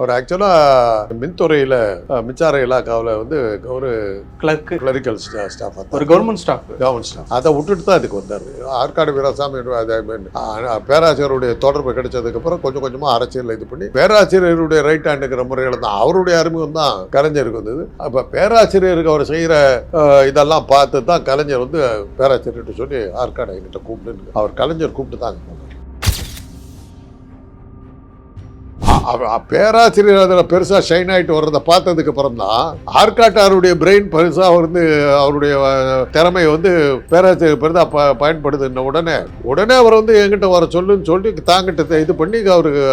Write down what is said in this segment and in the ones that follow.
அவர் ஆக்சுவலாக மின்துறையில் மின்சார இலாக்காவில் வந்து ஒரு கிளர்க்கு கிளரிக்கல் ஸ்டாஃப் ஒரு கவர்மெண்ட் ஸ்டாஃப் கவர்மெண்ட் ஸ்டாஃப் அதை விட்டுட்டு தான் இதுக்கு வந்தார். ஆற்காடு வீராசாமி பேராசிரியருடைய தொடர்பு கிடைச்சதுக்கப்புறம் கொஞ்சம் கொஞ்சமாக அரசியல் இது பண்ணி பேராசிரியருடைய ரைட் ஹேண்டுங்கிற முறையில் தான் அவருடைய அறிமுகம் தான் கலைஞருக்கு வந்தது. அப்போ பேராசிரியருக்கு அவர் செய்கிற இதெல்லாம் பார்த்து தான் கலைஞர் வந்து பேராசிரியர்கிட்ட சொல்லி ஆற்காடு என்கிட்ட கூப்பிட்டு அவர் கலைஞர் கூப்பிட்டு தான் பேராசிரியர் அதில் பெருசாக ஷைன் ஆகிட்டு வர்றதை பார்த்ததுக்கு அப்புறம் தான் ஆற்காட்டாருடைய பிரெயின் பெருசாக வந்து அவருடைய திறமை வந்து பேராசிரியர் பெரிதாக ப பயன்படுதுன்ன உடனே உடனே அவர் வந்து எங்கிட்ட வர சொல்லுன்னு சொல்லி தாங்கிட்ட இது பண்ணி அவருக்கு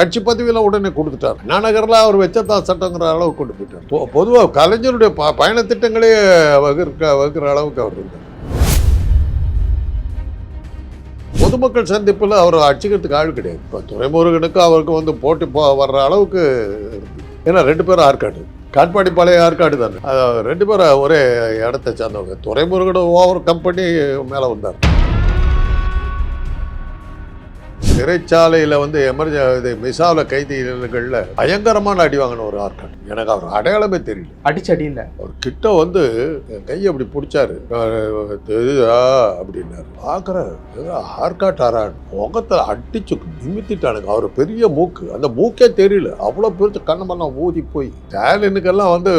கட்சி பதவியெல்லாம் உடனே கொடுத்துட்டார். அண்ணாநகரில் அவர் வச்சதான் சட்டங்கிற அளவுக்கு கொண்டு போயிட்டார். பொதுவாக கலைஞருடைய ப பயணத்திட்டங்களே வகுக்க வகுக்கிற அளவுக்கு அவர் இருந்தார். பொதுமக்கள் சந்திப்பில் அவர் அடிச்சுக்கிறதுக்கு ஆள் கிடையாது. இப்போ துறைமுருகனுக்கு அவருக்கு வந்து போட்டி போ வர்ற அளவுக்கு ஏன்னா ரெண்டு பேரும் ஆற்காடு. காட்பாடி பழைய ஆற்காடு தானே. ரெண்டு பேரும் ஒரே இடத்த சேர்ந்தவங்க. துறைமுருகன் ஓவர் கம்பெனி மேலே வந்தார். சிறைச்சாலையில் வந்து எமர்ஜ இது மிசாவில் கைதிகளில் பயங்கரமான அடி வாங்கின ஒரு ஆற்காடு எனக்கு அவர் அடையாளமே தெரியல. அடிச்சடி இல்ல. அவர் கிட்ட வந்து என் கையை அப்படி பிடிச்சாரு. தெரியுதா? அப்படின்னாரு. பார்க்குறாரு ஆர்காட்டாரான் முகத்தில் அடிச்சு நிமித்திட்டானுங்க. அவர் பெரிய மூக்கு. அந்த மூக்கே தெரியல. அவ்வளோ பெருத்து கண்ணமெல்லாம் ஊதி போய். ஸ்டாலினுக்கெல்லாம் வந்து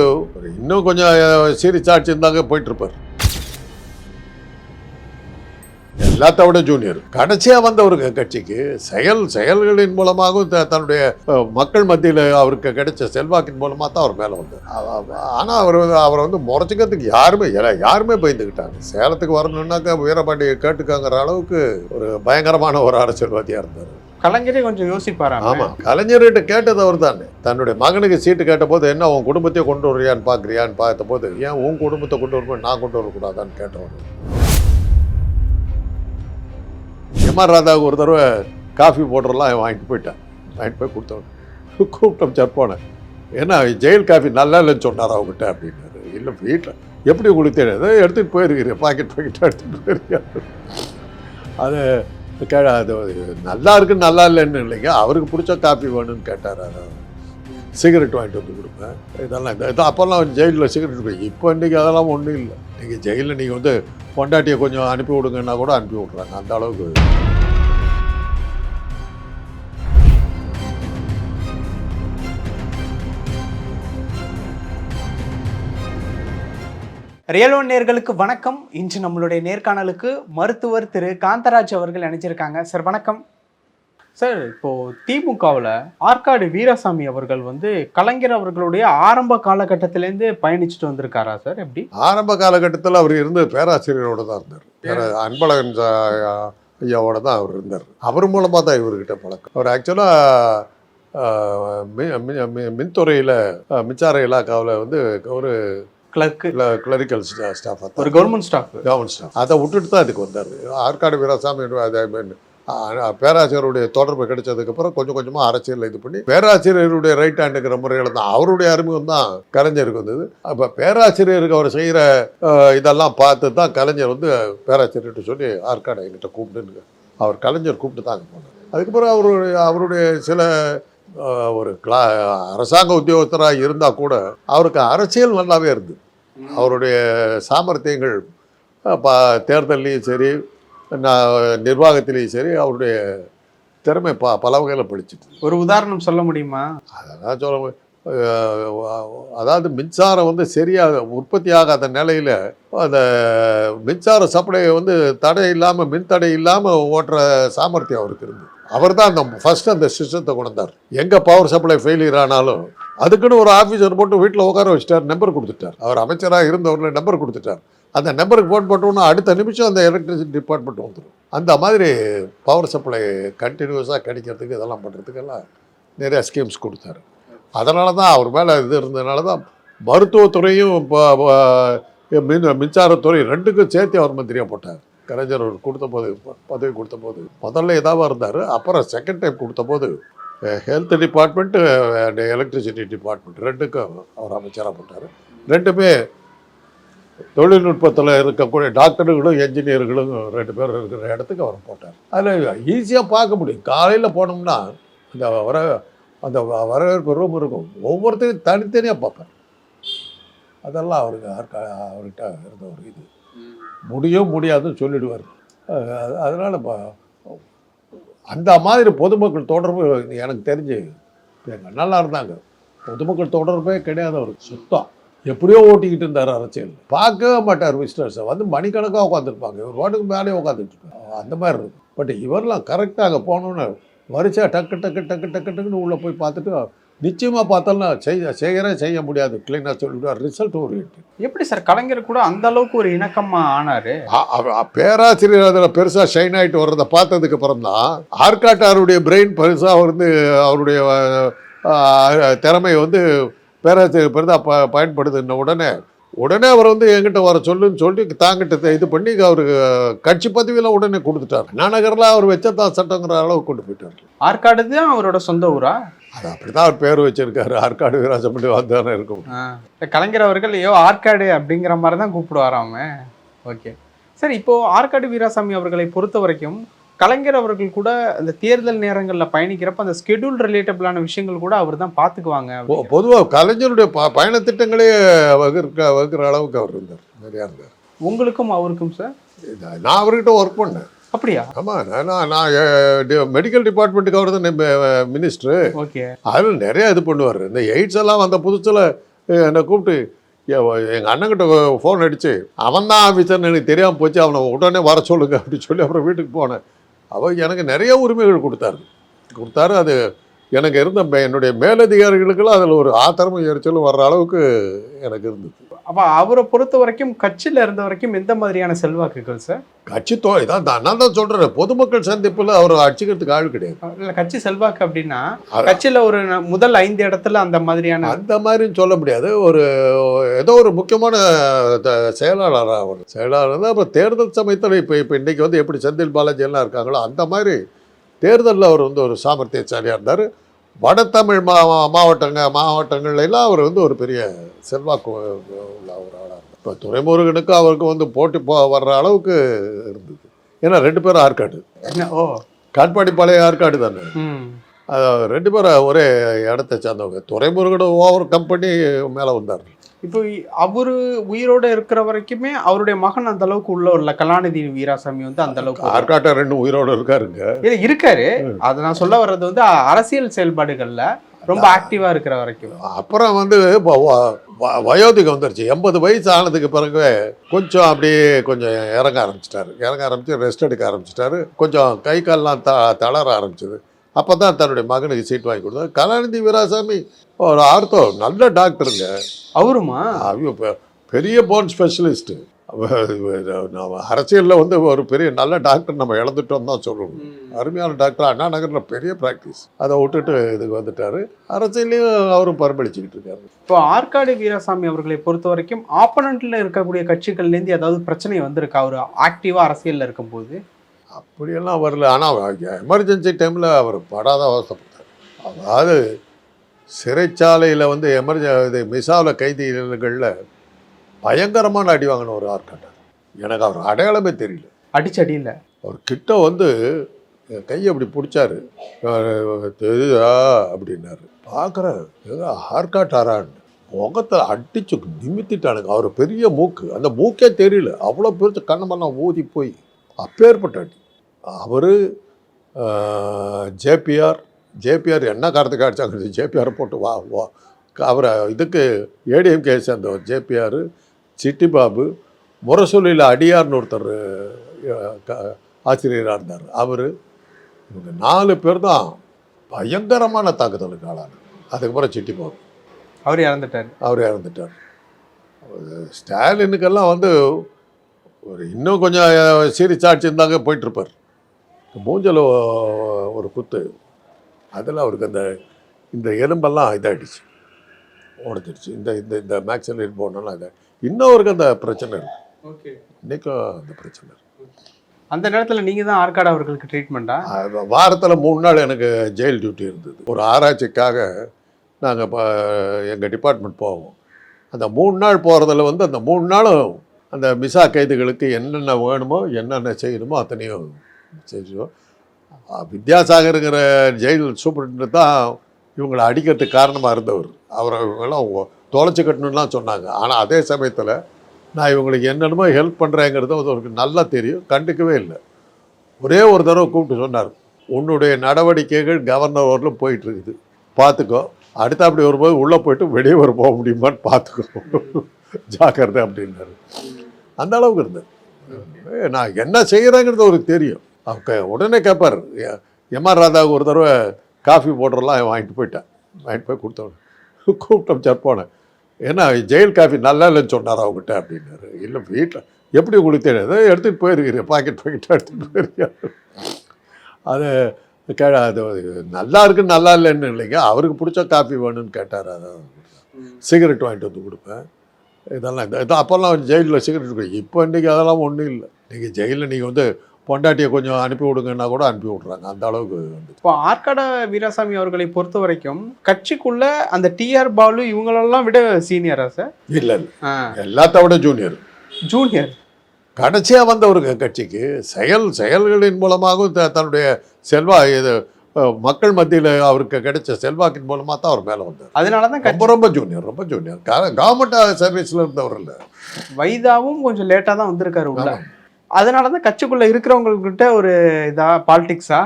இன்னும் கொஞ்சம் சீரிச்சாட்சி இருந்தாங்க போயிட்டு இருப்பார். எல்லாத்த விட ஜூனியர் கடைசியாக வந்தவருக்கு கட்சிக்கு செயல் செயல்களின் மூலமாகவும் தன்னுடைய மக்கள் மத்தியில் அவருக்கு கிடைச்ச செல்வாக்கின் மூலமாக தான் அவர் மேலே வந்தார். ஆனால் அவர் வந்து அவரை வந்து முறைச்சிக்கிறதுக்கு யாருமே யாருமே பயந்துக்கிட்டாங்க. சேலத்துக்கு வரணுன்னாக்கா வீரபாண்டியை கேட்டுக்காங்கிற அளவுக்கு ஒரு பயங்கரமான ஒரு அரசியல்வாதியாக இருந்தார். கலைஞரே கொஞ்சம் யோசிப்பாரா ஆமாம் கலைஞர்கிட்ட கேட்டது அவர் தானே. தன்னுடைய மகனுக்கு சீட்டு கேட்ட போது என்ன உன் குடும்பத்தையே கொண்டு வரியான்னு பார்க்குறியான்னு பார்த்த போது ஏன் உன் குடும்பத்தை கொண்டு வரும்போது நான் கொண்டு வரக்கூடாதான்னு? கேட்டவர். எம்ஆர் ராதாவுக்கு ஒரு தடவை காஃபி போடுறலாம் வாங்கிட்டு போயிட்டேன். வாங்கிட்டு போய் கொடுத்தவன் கூப்பிட்டோம் சார் போனேன். ஏன்னா ஜெயில் காஃபி நல்லா இல்லைன்னு சொன்னார் அவங்ககிட்ட அப்படின்னாரு. இல்லை வீட்டில் எப்படி உங்களுக்கு தெரியும்? ஏதோ எடுத்துகிட்டு போயிருக்கிறீங்க. பாக்கெட் பாக்கெட்டாக எடுத்துகிட்டு போயிருக்கேன் அது கே அது நல்லா இருக்கு நல்லா இல்லைன்னு இல்லைங்க. அவருக்கு பிடிச்ச காஃபி வேணும்னு கேட்டார் சிகரெட் வாங்கிட்டு வந்து கொடுப்பேன். இதெல்லாம் இந்த இது அப்போல்லாம் ஜெயிலில் சிகரெட் போய் இப்போ இன்றைக்கி அதெல்லாம் ஒன்றும் இல்லை. நீங்கள் ஜெயிலில் நீங்கள் வந்து பொண்டாட்டியை கொஞ்சம் அனுப்பி விடுங்கன்னா கூட அனுப்பி விட்றாங்க அந்த அளவுக்கு. ரியலோன் நேர்களுக்கு வணக்கம். இன்று நம்மளுடைய நேர்காணலுக்கு மருத்துவர் திரு காந்தராஜ் அவர்கள் இணைஞ்சிருக்காங்க. சார் வணக்கம். சார் இப்போ திமுகவில் ஆற்காடு வீராசாமி அவர்கள் வந்து கலைஞர் அவர்களுடைய ஆரம்ப காலகட்டத்திலேருந்து பயணிச்சுட்டு வந்திருக்காரா சார் எப்படி? ஆரம்ப காலகட்டத்தில் அவர் இருந்து பேராசிரியரோட தான் இருந்தார். அன்பழகன் ஐயாவோட தான் அவர் இருந்தார். அவர் மூலமாக தான் இவர்கிட்ட பழக்கம். அவர் ஆக்சுவலாக மின்துறையில் மின்சார இலாக்காவில் வந்து ஒரு கிளர்க்கு கிளரிக்கல் ஸ்டாஃப் ஒரு கவர்மெண்ட் ஸ்டாஃப் கவர்மெண்ட் ஸ்டாஃப் அதை விட்டுட்டு தான் இதுக்கு வந்தார். ஆற்காடு வீராசாமி mean, ஆ, பேராசிரியருடைய தொடர்பு கிடைச்சதுக்கப்புறம் கொஞ்சம் கொஞ்சமாக அரசியல் இது பண்ணி பேராசிரியருடைய ரைட் ஹேண்டுங்கிற முறையில் தான் அவருடைய அறிமுகம் தான் கலைஞருக்கு வந்தது. அப்போ பேராசிரியருக்கு அவர் செய்கிற இதெல்லாம் பார்த்து தான் கலைஞர் வந்து பேராசிரியர்கிட்ட சொல்லி ஆற்காடு என்கிட்ட கூப்பிட்டுன்னு அவர் கலைஞர் கூப்பிட்டு தான் போனார். அதுக்கப்புறம் அவருடைய அவருடைய சில ஒரு கிளா அரசாங்க உத்தியோகத்தராக இருந்தால் கூட அவருக்கு அரசியல் நல்லாவே இருந்தது. அவருடைய சாமர்த்தியங்கள் ப தேர்தல்லையும் சரி நிர்வாகத்திலையும் சரி அவருடைய திறமை ப பல வகையில் படிச்சுட்டு ஒரு உதாரணம் சொல்ல முடியுமா? அதெல்லாம் சொல்ல அதாவது மின்சாரம் வந்து சரியாக உற்பத்தி ஆகாத நிலையில் அந்த மின்சார சப்ளை வந்து தடை இல்லாமல் மின் தடை இல்லாமல் ஓட்டுற சாமர்த்தியம் அவருக்கு இருந்து அவர் தான் அந்த ஃபர்ஸ்ட் அந்த சிஸ்டத்தை கொண்டார் எங்கே பவர் சப்ளை ஃபெயிலியர் ஆனாலும் அதுக்குன்னு ஒரு ஆஃபீஸர் போட்டு வீட்டில் உட்கார வச்சுட்டார் நம்பர் கொடுத்துட்டார். அவர் அமைச்சராக இருந்தவரில் நம்பர் கொடுத்துட்டார். அந்த நம்பருக்கு ஃபோன் போட்டோன்னா அடுத்த நிமிஷம் அந்த எலக்ட்ரிசிட்டி டிபார்ட்மெண்ட் வந்துடும் அந்த மாதிரி பவர் சப்ளை கண்டினியூஸாக கிடைக்கிறதுக்கு இதெல்லாம் பண்ணுறதுக்கெல்லாம் நிறைய ஸ்கீம்ஸ் கொடுத்தாரு. அதனால தான் அவர் மேலே இது இருந்ததுனால தான் மருத்துவத்துறையும் இப்போ மின் மின்சாரத்துறை ரெண்டுக்கும் சேர்த்து அவர் மந்திரியாக போட்டார். கலைஞர் அவர் கொடுத்த போது பதவி கொடுத்த போது முதல்ல இதாக இருந்தார் அப்புறம் செகண்ட் டைம் கொடுத்த போது health department and electricity department ரெண்டுக்கும் அவர் அமைச்சராக போட்டார். ரெண்டுமே தொழில்நுட்பத்தில் இருக்கக்கூடிய டாக்டர்களும் என்ஜினியர்களும் ரெண்டு பேர் இருக்கிற இடத்துக்கு அவர் போட்டார். அதில் ஈஸியாக பார்க்க முடியும். காலையில் போனோம்னா இந்த வர அந்த வ- வரவேற்பு ரூம் இருக்கும். ஒவ்வொருத்தரையும் தனித்தனியாக பார்ப்பேன் அதெல்லாம் அவருக்கு யாருக்கா அவர்கிட்ட இருந்த ஒரு இது. முடியும் முடியாதுன்னு சொல்லிடுவார். அதனால் அதனால ப- அந்த மாதிரி பொதுமக்கள் தொடர்பு எனக்கு தெரிஞ்சு எங்கள் நல்லா இருந்தாங்க. பொதுமக்கள் தொடர்பே கிடையாது அவருக்கு சுத்தம். எப்படியோ ஓட்டிக்கிட்டு இருந்தார் அரசியல். பார்க்கவே மாட்டார் விசிட்டர்ஸை வந்து மணிக்கணக்காக உட்காந்துருப்பாங்க இவர் வாட்டுக்கு மேலே உட்காந்துட்டு இருப்பாங்க அந்த மாதிரி இருக்கும். பட் இவரெல்லாம் கரெக்டாக அங்கே போனோன்னு வரிசையாக டக்கு டக்கு டக்கு டக்கு டக்குன்னு உள்ளே போய் பார்த்துட்டு நிச்சயமாக பார்த்தோம்னா செய்ய செய்யறே செய்ய முடியாது. கிளீனாக சொல்லிவிடுவார் ரிசல்ட் ஓரியன்ட் எப்படி சார் கலைஞர் கூட அந்த அளவுக்கு ஒரு இணக்கமா ஆனாரு? பேராசிரியர் அதில் பெருசாக ஷைன் ஆகிட்டு வர்றதை பார்த்ததுக்கு அப்புறம் தான் ஆர்காட்டாருடைய பிரெயின் பெருசாக வந்து அவருடைய திறமை வந்து பேராசிரியர் பெருசாக ப பயன்படுதுன்ன உடனே உடனே அவர் வந்து என்கிட்ட வர சொல்லுன்னு சொல்லி தாங்கிட்ட இது பண்ணி அவர் கட்சி பதவியெல்லாம் உடனே கொடுத்துட்டார். அண்ணாநகரில் அவர் வச்சதான் சட்டங்கிற அளவுக்கு கொண்டு போயிட்டார். ஆற்காடு தான் அவரோட சொந்த ஊரா? அது அப்படி தான் அவர் பேர் வச்சிருக்காரு. ஆற்காடு வீராசப்பள்ளி வந்தானே இருக்கும். கலைஞர் அவர்கள் ஐயோ ஆற்காடு அப்படிங்கிற மாதிரி தான் கூப்பிடுவாராம ஓகே. சார் இப்போ ஆற்காடு வீராசாமி அவர்களை பொறுத்த வரைக்கும் கலைஞர் அவர்கள் கூட அந்த தேர்தல் நேரங்களில் பயணிக்கிறப்ப அந்த ஸ்கெடியூல் ரிலேட்டபிளான விஷயங்கள் கூட அவர் தான் பார்த்துக்குவாங்க. பொதுவாக கலைஞருடைய ப பயணத்திட்டங்களே வகுக்க வகுக்கிற அளவுக்கு அவர் இருந்தார் நிறையா இருந்தார். உங்களுக்கும் அவருக்கும் சார் நான் அவர்கிட்ட ஒர்க் பண்ணேன். அப்படியா? ஆமாம் நான் நான் மெடிக்கல் டிபார்ட்மெண்ட்டுக்கு அவர் தான் மினிஸ்டரு ஓகே. அதில் நிறைய இது பண்ணுவார். இந்த எய்ட்ஸ் எல்லாம் வந்த புதுசில் என்னை கூப்பிட்டு எங்கள் அண்ணங்கிட்ட ஃபோன் அடித்து அவன் தான் ஆஃபீஸர்னு எனக்கு தெரியாமல் போச்சு அவனை உடனே வர சொல்லுங்க அப்படின்னு சொல்லி அப்புறம் வீட்டுக்கு போனேன். அவர் எனக்கு நிறைய உரிமைகள் கொடுத்தாரு. கொடுத்தாரு அது எனக்கு இருந்த என்னுடைய மேலதிகாரிகளுக்கெல்லாம் அதில் ஒரு ஆத்திரமும் எரிச்சலும் வர்ற அளவுக்கு எனக்கு இருந்தது. அப்ப அவரை பொறுத்த வரைக்கும் கட்சியில இருந்த வரைக்கும் எந்த மாதிரியான செல்வாக்குகள் சார் கட்சி தோ இதான் தான் நான் தான் சொல்கிறேன் பொதுமக்கள் சந்திப்பில் அவர் அடிச்சுக்கிறதுக்கு ஆள் கிடையாது. இல்ல கட்சி செல்வாக்கு அப்படின்னா கட்சியில ஒரு முதல் ஐந்து இடத்துல அந்த மாதிரியான அந்த மாதிரின்னு சொல்ல முடியாது. ஒரு ஏதோ ஒரு முக்கியமான த- செயலாளர் அவர். செயலாளர் தான் அப்புறம் தேர்தல் சமயத்தில் இப்போ இப்போ இன்றைக்கி வந்து எப்படி செந்தில் பாலாஜி எல்லாம் இருக்காங்களோ அந்த மாதிரி தேர்தலில் அவர் வந்து ஒரு சாமர்த்தியசாலியாக இருந்தார். வட தமிழ் மா மாவட்டங்க மாவட்டங்கள்ல எல்லாம் அவர் வந்து ஒரு பெரிய செல்வாக்கு உள்ள ஒரு ஆளாக இருந்தார். இப்போ துரைமுருகனுக்கு அவருக்கு வந்து போட்டி போ வர்ற அளவுக்கு இருந்தது. ஏன்னா ரெண்டு பேரும் ஆற்காடு. ஓ. காட்பாடி பழைய ஆற்காடு தானே? அது ரெண்டு பேரும் ஒரே இடத்தை சேர்ந்தவங்க. துறைமுருகன் ஓவர் கம்பெனி மேலே வந்தார். இப்போ அவரு உயிரோட இருக்கிற வரைக்குமே அவருடைய மகன் அந்த அளவுக்கு உள்ள இல்ல கலாநிதி வீராசாமி வந்து அந்த அளவுக்கு ஆற்காட்டை ரெண்டு உயிரோடு இருக்காருங்க. இல்ல இருக்காரு. அது நான் சொல்ல வர்றது வந்து அரசியல் செயல்பாடுகள்ல ரொம்ப ஆக்டிவா இருக்கிற வரைக்கும். அப்புறம் வந்து வயோதிகம் வந்துருச்சு. எண்பது வயசு ஆனதுக்கு பிறகு கொஞ்சம் அப்படியே கொஞ்சம் இறங்க ஆரம்பிச்சிட்டாரு. இறங்க ஆரம்பிச்சு ரெஸ்ட் எடுக்க ஆரம்பிச்சிட்டாரு. கொஞ்சம் கை கால்லாம் த தளர ஆரம்பிச்சது. அப்போ தான் தன்னுடைய மகனுக்கு சீட் வாங்கி கொடுத்தாரு கலாநிதி வீராசாமி ஒரு ஆர்த்தோ நல்ல டாக்டருங்க அவருமா? அவங்க பெரிய போன் ஸ்பெஷலிஸ்ட்டு நம்ம அரசியலில் வந்து ஒரு பெரிய நல்ல டாக்டர் நம்ம இழந்துட்டோம் தான் சொல்லணும் அருமையான டாக்டர் அண்ணா நகரில் பெரிய ப்ராக்டிஸ் அதை விட்டுட்டு இதுக்கு வந்துட்டாரு. அரசியலையும் அவரும் பரம்பளிச்சுக்கிட்டு இருக்காரு. இப்போ ஆற்காடு வீராசாமி அவர்களை பொறுத்த வரைக்கும் ஆப்பனண்ட்ல இருக்கக்கூடிய கட்சிகள்ல இருந்து ஏதாவது பிரச்சனை வந்திருக்கா? அவர் ஆக்டிவா அரசியல்ல இருக்கும்போது? அப்படியெல்லாம் வரல. ஆனால் எமர்ஜென்சி டைமில் அவர் படாத அவசரப்பட்டார் அதாவது சிறைச்சாலையில் வந்து எமர்ஜென் இது மிசாவில் கைதிகளில் பயங்கரமான அடி வாங்கின ஒரு ஆர்காட்டார் எனக்கு அவர் அடையாளமே தெரியல. அடிச்சடியில. அவர் கிட்ட வந்து என் கையை அப்படி பிடிச்சாரு. தெரியுதா? அப்படின்னாரு. பார்க்குறேன் ஏதோ ஆர்காட்டாரான்னு முகத்தில் அடிச்சு நிமித்திட்டானுங்க. அவர் பெரிய மூக்கு. அந்த மூக்கே தெரியல. அவ்வளோ பெருசு கண்ணமெல்லாம் ஊதி போய் அப்பேற்பட்ட அடி. அவர் ஜேபிஆர் ஜேபிஆர் என்ன காரணத்துக்கு அடிச்சாங்க ஜேபிஆர் போட்டு வா வா. அவரை இதுக்கு ஏடிஎம்கே சேர்ந்தவர் ஜேபிஆர் சிட்டிபாபு முரசொலியில் அடியார்னு ஒருத்தர் ஆசிரியராக இருந்தார். அவர் இவங்க நாலு பேர் தான் பயங்கரமான தாக்குதலுக்கு ஆளானார் அதுக்கப்புறம் சிட்டிபாபு. அவர் இறந்துட்டாரு. அவர் இறந்துட்டார். ஸ்டாலினுக்கெல்லாம் வந்து ஒரு இன்னும் கொஞ்சம் சீரிச்சாட்சி இருந்தாங்க போயிட்டுருப்பார் மூஞ்சல் ஒரு குத்து அதில் அவருக்கு அந்த இந்த எலும்பெல்லாம் இதாகிடுச்சு உடஞ்சிடுச்சு. இந்த இந்த இந்த மேக்சிலைட் போனெல்லாம் இதாக இன்னும் அவருக்கு அந்த பிரச்சனை இருக்கு. ஓகே. இன்றைக்கும் அந்த பிரச்சனை அந்த நேரத்துல நீங்க தான் ஆற்காடு அவர்களுக்கு ட்ரீட்மெண்டா வாரத்தில் மூணு நாள் எனக்கு ஜெயில் டியூட்டி இருந்தது. ஒரு ஆராய்ச்சிக்காக நாங்கள் இப்போ எங்கள் டிபார்ட்மெண்ட் போவோம். அந்த மூணு நாள் போகிறதுல வந்து அந்த மூணு நாளும் அந்த மிசா கைதுகளுக்கு என்னென்ன வேணுமோ என்னென்ன செய்யணுமோ அத்தனையும் செஞ்சோம் அஹ் வித்யாசாகருங்கிற ஜெயில் சூப்பரண்ட் தான் இவங்களை அடிக்கிறதுக்கு காரணமாக இருந்தவர். அவரை இவங்கெல்லாம் தொலைச்சி கட்டணும்லாம் சொன்னாங்க. ஆனால் அதே சமயத்தில் நான் இவங்களுக்கு என்னென்னமோ ஹெல்ப் பண்ணுறேங்கிறது அவருக்கு நல்லா தெரியும். கண்டுக்கவே இல்லை. ஒரே ஒரு தடவை கூப்பிட்டு சொன்னார். உன்னுடைய நடவடிக்கைகள் கவர்னர் ஓரில் போயிட்டுருக்குது. பார்த்துக்கோ அடுத்த அப்படி வரும்போது உள்ளே போயிட்டு வெளியே வர போக முடியுமான்னு பார்த்துக்கோ ஜாக்கிரதை அப்படின்னாரு. அந்த அளவுக்கு இருந்தது. ஏ, நான் என்ன செய்கிறேங்கிறது அவருக்கு தெரியும். உடனே கேட்பார் எம்ஆர் ராதாவுக்கு ஒரு தடவை காஃபி போடுறலாம் வாங்கிட்டு போயிட்டேன். வாங்கிட்டு போய் கொடுத்தவன் கூப்பிட்டோம் சார் போனேன். ஏன்னா ஜெயில் காஃபி நல்லா இல்லைன்னு சொன்னார் அவங்ககிட்ட அப்படின்னாரு. இல்லை வீட்டில் எப்படி உங்களுக்கு தெரியும்? ஏதோ எடுத்துகிட்டு போயிருக்கிறீங்க பாக்கெட் பாக்கெட்டாக எடுத்துகிட்டு போயிருக்கீங்க அது கே அது நல்லா இருக்கு நல்லா இல்லைன்னு இல்லைங்க. அவருக்கு பிடிச்ச காஃபி வேணும்னு கேட்டார் அதான் சிகரெட் வாங்கிட்டு வந்து கொடுப்பேன். இதெல்லாம் இந்த அப்போல்லாம் ஜெயிலில் சிகரெட் குடி இப்போ இன்றைக்கி அதெல்லாம் ஒன்றும் இல்லை. நீங்கள் ஜெயிலில் நீங்கள் வந்து பொண்டாட்டியை கொஞ்சம் அனுப்பி விடுங்கன்னா கூட அனுப்பி விட்றாங்க. அந்த அளவுக்கு வந்து இப்போ ஆற்காட வீராசாமி அவர்களை பொறுத்த வரைக்கும் கட்சிக்குள்ள அந்த டிஆர் பாலு இவங்களெல்லாம் விட சீனியரா சார் இல்லை இல்லை. எல்லாத்த விட ஜூனியர் ஜூனியர் கடைசியாக வந்தவருங்க கட்சிக்கு. செயல் செயல்களின் மூலமாகவும் தன்னுடைய செல்வா இது மக்கள் மத்தியில் அவருக்கு கிடைச்ச செல்வாக்கின் மூலமாக தான் அவர் மேலே வந்தார். அதனால தான் ரொம்ப ரொம்ப ஜூனியர் ரொம்ப ஜூனியர் கவர்மெண்ட் சர்வீஸில் இருந்தவர் இல்லை. வைதாவும் கொஞ்சம் லேட்டா தான் வந்திருக்காரு உள்ள. அதனால தான் கட்சிக்குள்ளே இருக்கிறவங்கக்கிட்ட ஒரு இதா பாலிடிக்ஸா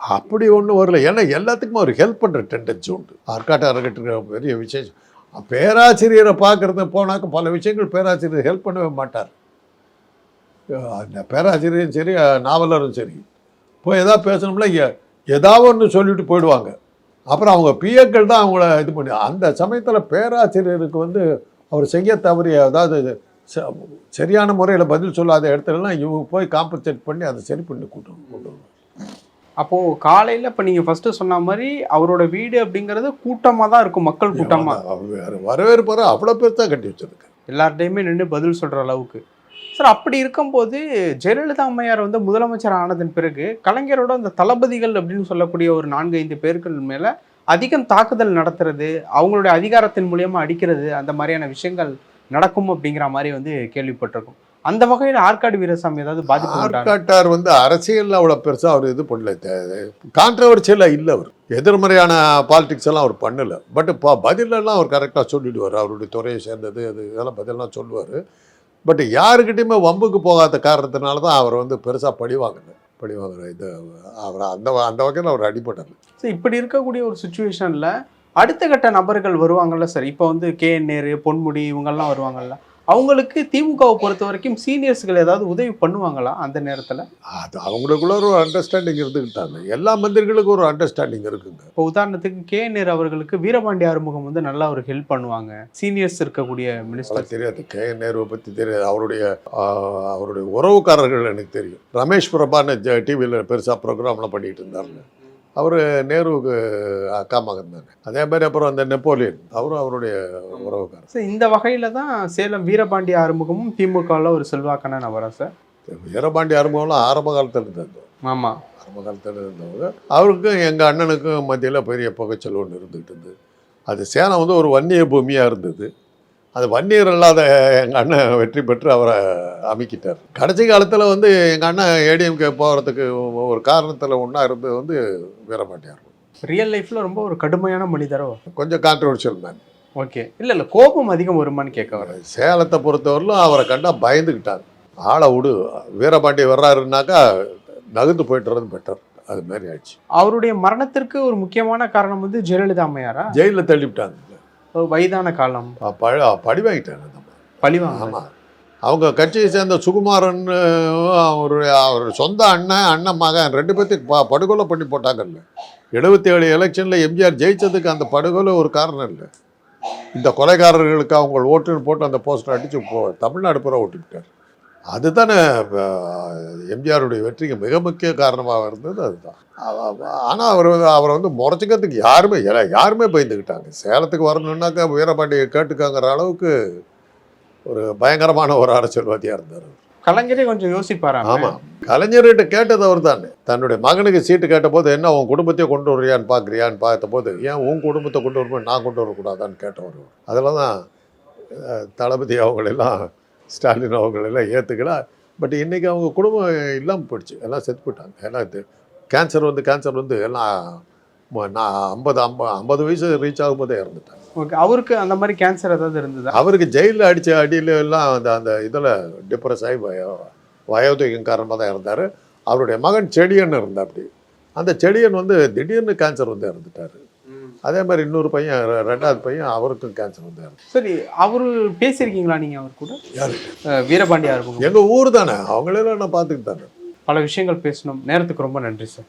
அப்படி ஒன்றும் வரல. ஏன்னா எல்லாத்துக்குமே ஒரு ஹெல்ப் பண்ணுற டெண்டன்சி உண்டு. ஆர்காட்டாக அறக்கட்டுற பெரிய விசேஷம். பேராசிரியரை பார்க்குறது போனாக்க பல விஷயங்கள் பேராசிரியர் ஹெல்ப் பண்ணவே மாட்டார். அந்த பேராசிரியரும் சரி நாவலரும் சரி. போய் எதாவது பேசணும்னா ஏதாவது ஒன்று சொல்லிட்டு போயிடுவாங்க. அப்புறம் அவங்க பிஏக்கள் தான் அவங்கள இது பண்ணி அந்த சமயத்தில் பேராசிரியருக்கு வந்து அவர் செய்ய தவறிய அதாவது சரியான முறையில் பதில் சொல்லாத இடத்துலலாம் இவங்க போய் காம்பன்சேட் பண்ணி அதை சரி பண்ணி கூட்டு கொண்டு வருவாங்க. அப்போ காலையில இப்ப நீங்க ஃபர்ஸ்ட் சொன்ன மாதிரி அவரோட வீடு அப்படிங்கிறது கூட்டமா தான் இருக்கும் மக்கள் கூட்டமா. வேற வரவேற்பு அவ்வளோ பேர் தான் கட்டி வச்சிருக்கு எல்லார்ட்டையுமே நின்று பதில் சொல்ற அளவுக்கு. சார் அப்படி இருக்கும்போது ஜெயலலிதா அம்மையார் வந்து முதலமைச்சர் ஆனதன் பிறகு கலைஞரோட அந்த தளபதிகள் அப்படின்னு சொல்லக்கூடிய ஒரு நான்கு ஐந்து பேர்கள் மேல அதிகம் தாக்குதல் நடத்துறது அவங்களுடைய அதிகாரத்தின் மூலியமா அடிக்கிறது அந்த மாதிரியான விஷயங்கள் நடக்கும் அப்படிங்கிற மாதிரி வந்து கேள்விப்பட்டிருக்கோம். அந்த வகையில் ஆற்காடு வீரசாமி ஏதாவது பாதிப்பு உண்டானா? ஆர்காட்டார் வந்து அரசியலில் அவ்வளோ பெருசாக அவர் இது பண்ணல. கான்ட்ரவர்சியலாக இல்லை அவர். எதிர்மறையான பாலிடிக்ஸ் எல்லாம் அவர் பண்ணல. பட் இப்போ பதிலெல்லாம் அவர் கரெக்டாக சொல்லிடுவார். அவருடைய துறையை சேர்ந்தது அது இதெல்லாம் பதிலெல்லாம் சொல்லுவார். பட் யாருக்கிட்டையுமே வம்புக்கு போகாத காரணத்தினால தான் அவர் வந்து பெருசாக பழி வாங்கல பழி வாங்குற இது அவர் அந்த அந்த வகையில் அவர் அடிபட்டார் ஸோ இப்படி இருக்கக்கூடிய ஒரு சுச்சுவேஷனில் அடுத்த கட்ட நபர்கள் வருவாங்கல்ல சார் இப்போ வந்து கே என் நேரு பொன்முடி இவங்கெல்லாம் வருவாங்கல்ல. அவங்களுக்கு திமுகவை பொறுத்த வரைக்கும் சீனியர்ஸ்கள் ஏதாவது உதவி பண்ணுவாங்களா அந்த நேரத்தில்? அது அவங்களுக்குள்ள ஒரு அண்டர்ஸ்டாண்டிங் இருந்துக்கிட்டாங்க எல்லா மந்திரிகளுக்கும் ஒரு அண்டர்ஸ்டாண்டிங் இருக்குங்க. இப்போ உதாரணத்துக்கு கே என் நேரு அவர்களுக்கு வீரபாண்டி ஆறுமுகம் வந்து நல்லா ஒரு ஹெல்ப் பண்ணுவாங்க. சீனியர்ஸ் இருக்கக்கூடிய மினிஸ்டர் தெரியாது. கே நேருவை பற்றி தெரியாது. அவருடைய அவருடைய உறவுக்காரர்கள் எனக்கு தெரியும். ரமேஷ் பிரபான்னு டிவியில் பெருசாக ப்ரோக்ராம்லாம் பண்ணிட்டு இருந்தாருங்க. அவர் நேருவுக்கு அக்கா மகன் தானே அதே மாதிரி அப்புறம் அந்த நெப்போலியன் அவரும் அவருடைய உறவுக்காரர். ஸோ இந்த வகையில் தான் சேலம் வீரபாண்டி ஆறுமுகமும் திமுகவில் ஒரு செல்வாக்கான நபரா சார்? வீரபாண்டி அனுபவம்லாம் ஆரம்ப காலத்தில் இருந்தது. ஆமாம் ஆரம்ப காலத்தில் இருந்தவங்க. அவருக்கும் எங்கள் அண்ணனுக்கும் மத்தியில் பெரிய புகைச்சல் ஒன்று இருந்துகிட்டு இருந்தது. அது சேலம் வந்து ஒரு வன்னிய பூமியாக இருந்தது. அது வன்னியர் இல்லாத எங்கள் அண்ணன் வெற்றி பெற்று அவரை அமைக்கிட்டார். கடைசி காலத்தில் வந்து எங்கள் அண்ணன் ஏடிஎம்கே போகிறதுக்கு ஒரு காரணத்தில் ஒன்றா இருந்தது வந்து வீரபாண்டியார். ரியல் லைஃப்பில் ரொம்ப ஒரு கடுமையான மனிதரோ? கொஞ்சம் கான்ட்ரவர்ஷியல் மேன் ஓகே இல்லை இல்லை கோபம் அதிகம் வருமான்னு கேட்க வரேன் சேலத்தை பொறுத்தவரையிலும் அவரை கண்டா பயந்துக்கிட்டாங்க ஆளை விடு வீரபாண்டி வர்றாருன்னாக்கா நகர்ந்து போயிட்டுறது பெட்டர் அது மாதிரி ஆயிடுச்சு. அவருடைய மரணத்திற்கு ஒரு முக்கியமான காரணம் வந்து ஜெயலலிதா அம்மையாரா? ஜெயிலில் தள்ளிவிட்டாங்க. வயதான காலம். பழ பழி வாங்கிட்டாங்க பழிவாங்க. ஆமாம் அவங்க கட்சியை சேர்ந்த சுகுமாரன் அவருடைய அவர் சொந்த அண்ணன் அண்ணன் மகன் ரெண்டு பேர்த்துக்கு ப படுகொலை பண்ணி போட்டாங்கல்ல. எழுபத்தி ஏழு எலெக்ஷனில் எம்ஜிஆர் ஜெயிச்சதுக்கு அந்த படுகொலை ஒரு காரணம் இல்லை. இந்த கொலைகாரர்களுக்கு அவங்க ஓட்டுன்னு போட்டு அந்த போஸ்டர் அடித்து போ தமிழ்நாடு பூரா ஓட்டிவிட்டார் அதுதானே எம்ஜிஆருடைய வெற்றிக்கு மிக முக்கிய காரணமாக இருந்தது அதுதான். ஆனால் அவர் வந்து அவரை வந்து முறைச்சிக்கிறதுக்கு யாருமே எல்லா- யாருமே பயந்துக்கிட்டாங்க. சேலத்துக்கு வரணுன்னாக்கா வீரபாண்டியை கேட்டுக்காங்கிற அளவுக்கு ஒரு பயங்கரமான ஒரு அரசியல்வாதியாக இருந்தார் கலைஞரே கொஞ்சம் யோசிப்பாரா ஆமாம் கலைஞர்கிட்ட கேட்டது அவர் தானே தன்னுடைய மகனுக்கு சீட்டு கேட்டபோது என்ன உன் குடும்பத்தையே கொண்டு வரியான்னு பார்க்குறியான்னு பார்த்தபோது ஏன் உன் குடும்பத்தை கொண்டு வரும்போது நான் கொண்டு வரக்கூடாதான்னு கேட்டவர் அதில் தான் தளபதி அவங்களெல்லாம் ஸ்டாலின் அவங்களெல்லாம் ஏற்றுக்கல பட் இன்றைக்கி அவங்க குடும்பம் இல்லாமல் போயிடுச்சு. எல்லாம் செத்து போயிட்டாங்க. எல்லாம் கேன்சர் வந்து கேன்சர் வந்து எல்லாம் நான் ஐம்பது ஐம்பது ஐம்பது வயசு ரீச் ஆகும்போதே இறந்துட்டார் ஓகே. அவருக்கு அந்த மாதிரி கேன்சர் ஏதாவது இருந்ததா? அவருக்கு ஜெயிலில் அடித்த அடியில எல்லாம் அந்த அந்த இதில் டிப்ரெஸ் ஆகி வயோ வயோதிகம் காரணமாக தான் இருந்தார் அவருடைய மகன் செடியன் இருந்தா அப்படி அந்த செடியன் வந்து திடீர்னு கேன்சர் வந்து இறந்துட்டார். அதே மாதிரி இன்னொரு பையன் ரெண்டாவது பையன் அவருக்கும் கேன்சர் வந்து இறந்து சரி அவரு பேசியிருக்கீங்களா நீங்க அவர் கூட? யாரு? வீரபாண்டியா இருக்கும் எங்கள் ஊர் தானே. அவங்களெல்லாம் நான் பார்த்துக்கிட்டு தானே. பல விஷயங்கள் பேசணும். நேரத்துக்கு ரொம்ப நன்றி சார்.